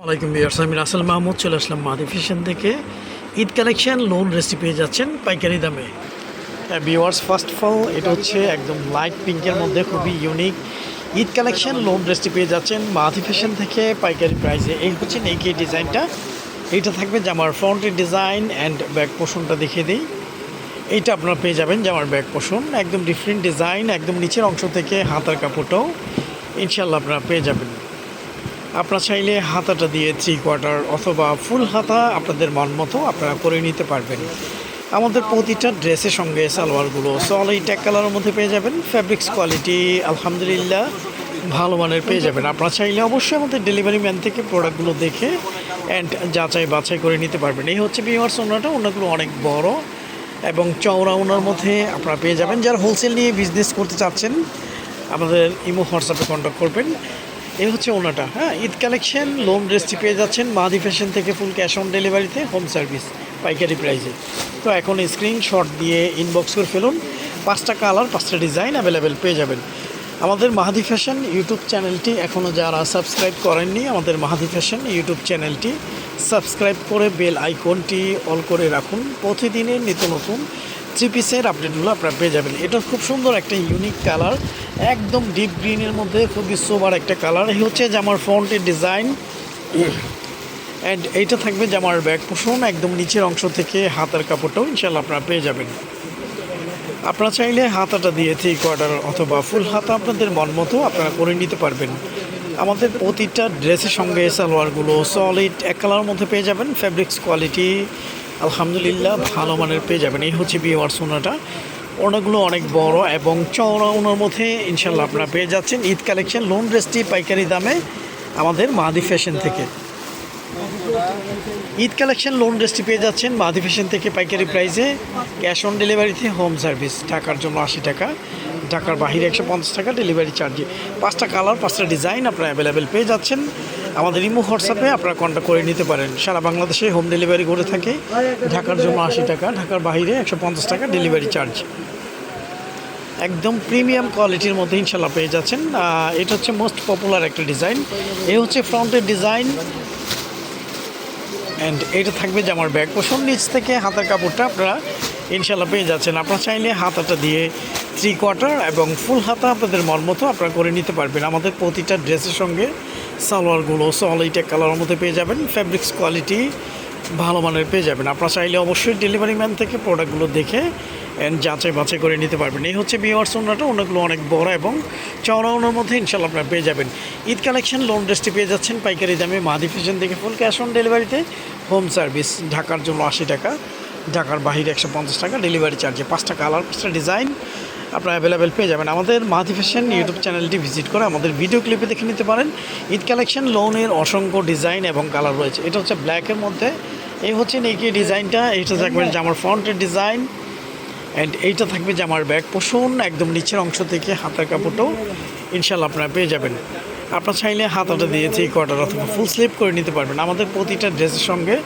ওয়ালাইকুম বিয়ার্স আমি রাসেল মাহমুদ, চলে আসলাম মাদি থেকে। ঈদ কালেকশন লোন রেসিপি পেয়ে যাচ্ছেন পাইকারি দামে। বিওয়ার্স ফার্স্ট অফ অল এটা হচ্ছে একদম লাইট পিঙ্কের মধ্যে খুবই unique Eid collection lawn recipe পেয়ে যাচ্ছেন মাদি ফ্যাশন থেকে পাইকারি প্রাইসে। এই হচ্ছে নেকি ডিজাইনটা। এইটা থাকবে জামার ফ্রন্টের ডিজাইন অ্যান্ড ব্যাক পোষণটা দেখিয়ে দিই। এইটা আপনারা পেয়ে যাবেন জামার ব্যাক পোষণ একদম ডিফারেন্ট ডিজাইন একদম নিচের অংশ থেকে হাতার কাপড়টাও। ইনশাল্লাহ আপনারা পেয়ে যাবেন। আপনারা চাইলে হাতাটা দিয়ে থ্রি কোয়ার্টার অথবা ফুল হাতা আপনাদের মন মতো আপনারা করে নিতে পারবেন। আমাদের প্রতিটা ড্রেসের সঙ্গে সালোয়ারগুলো সলিড ট্যাক কালারের মধ্যে পেয়ে যাবেন। ফ্যাব্রিক্স কোয়ালিটি আলহামদুলিল্লাহ, ভালো মানের পেয়ে যাবেন। আপনারা চাইলে অবশ্যই আমাদের ডেলিভারি ম্যান থেকে প্রোডাক্টগুলো দেখে অ্যান্ড যাচাই বাছাই করে নিতে পারবেন। এই হচ্ছে বিমার সোনাটা ওনাগুলো অনেক বড় এবং চওড়া ওনার মধ্যে আপনারা পেয়ে যাবেন। যারা হোলসেল নিয়ে বিজনেস করতে চাচ্ছেন, আমাদের ইমো হোয়াটসঅ্যাপে কন্ট্যাক্ট করবেন। এই হচ্ছে ওনাটা। হ্যাঁ ঈদ কালেকশন লোন ড্রেসটি পেয়ে যাচ্ছেন মাদি ফ্যাশন থেকে ফুল ক্যাশ অন ডেলিভারিতে, হোম সার্ভিস, পাইকারি প্রাইসে। তো এখন স্ক্রিনশট দিয়ে ইনবক্স করে ফেলুন। পাঁচটা কালার, পাঁচটা ডিজাইন অ্যাভেলেবেল পেয়ে যাবেন। আমাদের মাহাদি ফ্যাশন ইউটিউব চ্যানেলটি এখনও যারা সাবস্ক্রাইব করেননি, আমাদের মাহাদি ফ্যাশন ইউটিউব চ্যানেলটি সাবস্ক্রাইব করে বেল আইকনটি অল করে রাখুন। প্রতিদিনের নিত্য নতুন থ্রি পিসের আপডেটগুলো আপনারা পেয়ে যাবেন। এটা খুব সুন্দর একটা ইউনিক কালার একদম ডিপ গ্রিনের মধ্যে, খুবই সোবার একটা কালার হচ্ছে জামার ফ্রন্টের ডিজাইন অ্যান্ড এইটা থাকবে জামার ব্যাগ পোষণ একদম নিচের অংশ থেকে হাতার কাপড়টাও ইনশাল্লাহ আপনারা পেয়ে যাবেন। আপনারা চাইলে হাতাটা দিয়ে থ্রি কোয়ার্টার অথবা ফুল হাতা আপনাদের মন মতো আপনারা করে নিতে পারবেন। আমাদের প্রতিটা ড্রেসের সঙ্গে সালোয়ারগুলো সলিড এক কালার মধ্যে পেয়ে যাবেন। ফ্যাব্রিক্স কোয়ালিটি আলহামদুলিল্লাহ, ভালো মানের পেয়ে যাবেন। এই হচ্ছে বিওয়ার সোনাটা। ওনাগুলো অনেক বড় এবং চওড়া ওনার মধ্যে ইনশাল্লাহ আপনারা পেয়ে যাচ্ছেন। ঈদ কালেকশন, লোন ড্রেসটি পাইকারি দামে আমাদের মাদি ফ্যাশন থেকে। ঈদ কালেকশন, লোন ড্রেসটি পেয়ে যাচ্ছেন মাদি ফ্যাশন থেকে পাইকারি প্রাইসে। ক্যাশ অন ডেলিভারিতে হোম সার্ভিস। টাকার জন্য আশি টাকা, ঢাকার বাহিরে একশো পঞ্চাশ টাকা ডেলিভারি চার্জে। পাঁচটা কালার, পাঁচটা ডিজাইন আপনারা অ্যাভেলেবেল পেয়ে যাচ্ছেন। আমাদের ইমো হোয়াটসঅ্যাপে আপনারা কন্ট্যাক্ট করে নিতে পারেন। সারা বাংলাদেশে হোম ডেলিভারি করে থাকে। ঢাকার জন্য আশি টাকা, ঢাকার বাহিরে একশো পঞ্চাশ টাকা ডেলিভারি চার্জ একদম প্রিমিয়াম কোয়ালিটির মধ্যে ইনশাল্লাহ পেয়ে যাচ্ছেন। এটা হচ্ছে মোস্ট পপুলার একটা ডিজাইন এ হচ্ছে ফ্রন্টের ডিজাইন অ্যান্ড এটা থাকবে যে আমার ব্যাগ পোষণ নিচ থেকে হাতার কাপড়টা আপনারা ইনশাল্লাহ পেয়ে যাচ্ছেন। আপনারা চাইলে হাতাটা দিয়ে থ্রি কোয়ার্টার এবং ফুল হাতা আপনাদের মন মতো আপনারা করে নিতে পারবেন। আমাদের প্রতিটা ড্রেসের সঙ্গে সালোয়ারগুলো সলিড এক কালারের মধ্যে পেয়ে যাবেন। ফ্যাব্রিক্স কোয়ালিটি ভালো মানের পেয়ে যাবেন। আপনারা চাইলে অবশ্যই ডেলিভারি ম্যান থেকে প্রোডাক্টগুলো দেখে অ্যান্ড যাচাই বাছাই করে নিতে পারবেন। এই হচ্ছে বিওয়ার্স ওনাটা ওনাগুলো অনেক বড় এবং চওড়া ওনার মধ্যে ইনশাল্লাহ আপনারা পেয়ে যাবেন। ঈদ কালেকশন লোন ড্রেসটি পেয়ে যাচ্ছেন পাইকারি দামে মাদি ফ্যাশন থেকে ফুল ক্যাশ অন ডেলিভারিতে হোম সার্ভিস ঢাকার জন্য আশি টাকা। ঢাকার বাহিরে একশো পঞ্চাশ টাকা ডেলিভারি চার্জে পাঁচটা কালার পাঁচটা ডিজাইন আপনারা অ্যাভেলেবেল পেয়ে যাবেন। আমাদের মাদি ফ্যাশন ইউটিউব চ্যানেলটি ভিজিট করে আমাদের ভিডিও ক্লিপে দেখে নিতে পারেন। ঈদ কালেকশন লোনের অসংখ্য ডিজাইন এবং কালার রয়েছে। এটা হচ্ছে ব্ল্যাকের মধ্যে। এই হচ্ছে নেকি ডিজাইনটা এইটা থাকবে জামার ফ্রন্টের ডিজাইন অ্যান্ড এইটা থাকবে জামার ব্যাগ পোষণ একদম নিচের অংশ থেকে হাতার কাপড়টাও ইনশাল্লাহ আপনারা পেয়ে যাবেন। আপনারা চাইলে হাতাটা দিয়ে থ্রি কোয়ার্টার অথবা ফুল স্লিপ করে নিতে পারবেন। আমাদের প্রতিটা ড্রেসের সঙ্গে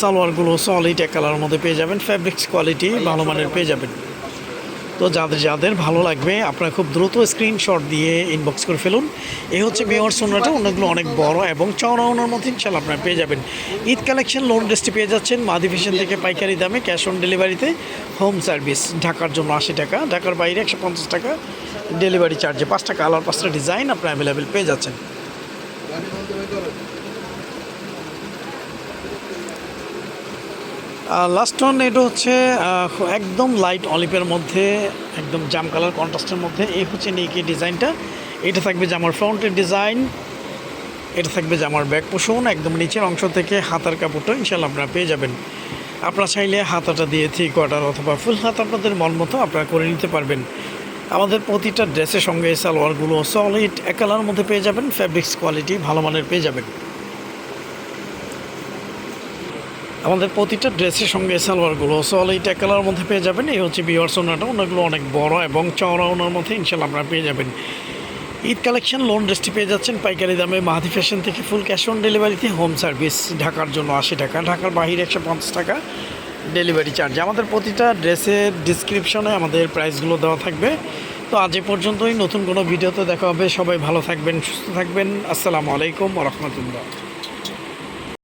সালোয়ারগুলো সলিড এক কালারের মধ্যে পেয়ে যাবেন ফ্যাব্রিক্স কোয়ালিটি ভালো মানের পেয়ে যাবেন। তো যাদের যাদের ভালো লাগবে, আপনারা খুব দ্রুত স্ক্রিনশট দিয়ে ইনবক্স করে ফেলুন। এ হচ্ছে মেয়র সোনাটা অনেকগুলো অনেক বড় এবং চওড়া ওনার মধ্যে ইনশাল্লাহ আপনারা পেয়ে যাবেন। ঈদ কালেকশন লোন ড্রেসটি পেয়ে যাচ্ছেন, মাদি ফ্যাশন থেকে পাইকারি দামে ক্যাশ অন ডেলিভারিতে হোম সার্ভিস ঢাকার জন্য আশি টাকা, ঢাকার বাইরে একশো পঞ্চাশ টাকা ডেলিভারি চার্জে পাঁচটা কালার পাঁচটা ডিজাইন আপনারা অ্যাভেলেবেল পেয়ে যাচ্ছেন। লাস্ট ওয়ান এটা হচ্ছে একদম লাইট অলিপের মধ্যে, একদম জাম কালার কন্ট্রাস্টের মধ্যে, এই হচ্ছে নেকি ডিজাইনটা এটা থাকবে জামার ফ্রন্টের ডিজাইন এটা থাকবে জামার ব্যাক পোষণ একদম নিচের অংশ থেকে হাতার কাপড়টা ইনশাল্লাহ আপনারা পেয়ে যাবেন। আপনারা চাইলে হাতাটা দিয়ে থ্রি কোয়ার্টার অথবা ফুল হাত আপনাদের মন মতো আপনারা করে নিতে পারবেন। আমাদের প্রতিটা ড্রেসের সঙ্গে সালোয়ারগুলো সলিড এক কালার মধ্যে পেয়ে যাবেন ফ্যাব্রিক্স কোয়ালিটি ভালো মানের পেয়ে যাবেন। আমাদের প্রতিটা ড্রেসের সঙ্গে সালোয়ারগুলো সলিড এক কালার মধ্যে পেয়ে যাবেন। এই হচ্ছে বিয়ার সোনাটা, ওনাগুলো অনেক বড় এবং চওড়া ওনার মধ্যে ইনশাল্লাহ আপনারা পেয়ে যাবেন। ঈদ কালেকশন লোন ড্রেসটি পেয়ে যাচ্ছেন পাইকারি দামে মাহাদি ফ্যাশন থেকে ফুল ক্যাশ অন ডেলিভারিতে হোম সার্ভিস ঢাকার জন্য আশি টাকা, ঢাকার বাহিরে একশো পঞ্চাশ টাকা ডেলিভারি চার্জ আমাদের প্রতিটা ড্রেসের ডিসক্রিপশনে আমাদের প্রাইসগুলো দেওয়া থাকবে। তো আজ পর্যন্তই, নতুন কোনো ভিডিওতে দেখা হবে। সবাই ভালো থাকবেন, সুস্থ থাকবেন। আসসালামু আলাইকুম রহমতুল্লাহ।